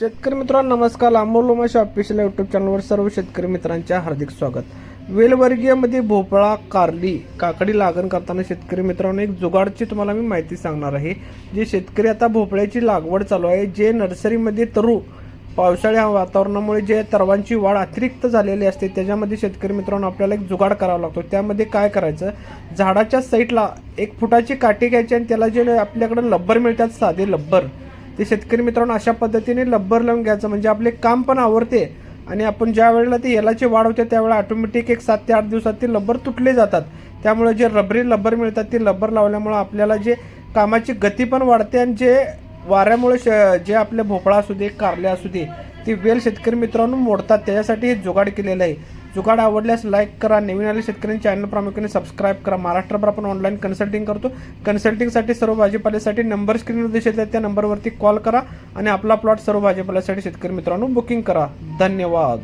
शेतकरी मित्रांनो नमस्कार. अमोल उमाशी ऑफिशियल यूट्यूब चॅनलवर सर्व शेतकरी मित्रांचे हार्दिक स्वागत. वेलवर्गीयमध्ये भोपळा कारली काकडी लागण करताना शेतकरी मित्रांनो एक जुगाडची तुम्हाला मी माहिती सांगणार आहे. जे शेतकरी आता भोपळ्याची लागवड चालू आहे जे नर्सरीमध्ये तरू पावसाळ्या वातावरणामुळे जे तरवांची वाढ अतिरिक्त झालेली असते त्याच्यामध्ये शेतकरी मित्रांनो आपल्याला एक जुगाड करावा लागतो. त्यामध्ये काय करायचं? झाडाच्या साईडला एक फुटाची काठी घ्यायची आणि त्याला जे आपल्याकडे लब्बर मिळतात साधे लब्बर. ते शेतकरी मित्रांनो अशा पद्धतीने लब्बर लावून घ्यायचं. म्हणजे आपले काम पण आवडते आणि आपण ज्या वेळेला ते यालाची वाढ होते त्यावेळेला ऑटोमॅटिक एक सात ते आठ दिवसात ते लब्बर तुटले जातात. त्यामुळे जे रबरी लब्बर मिळतात ते लब्बर लावल्यामुळं आपल्याला जे कामाची गती पण वाढते आणि जे वाऱ्यामुळे श जे आपले भोपळा असू दे कारले असू दे ते वेल शेतकरी मित्रांनो मोडतात. त्याच्यासाठी हे जुगाड केलेलं आहे. जुगाड आवडल्यास लाईक करा. नवीन आले शेतकऱ्यांनी चॅनल प्रामुख्याने सबस्क्राईब करा. महाराष्ट्रभर आपण ऑनलाईन कन्सल्टिंग करतो. कन्सल्टिंगसाठी सर्व भाजीपाल्यासाठी नंबर स्क्रीनवर दिसत आहे त्या नंबरवरती कॉल करा आणि आपला प्लॉट सर्व भाजीपाल्यासाठी शेतकरी मित्रांनो बुकिंग करा. धन्यवाद.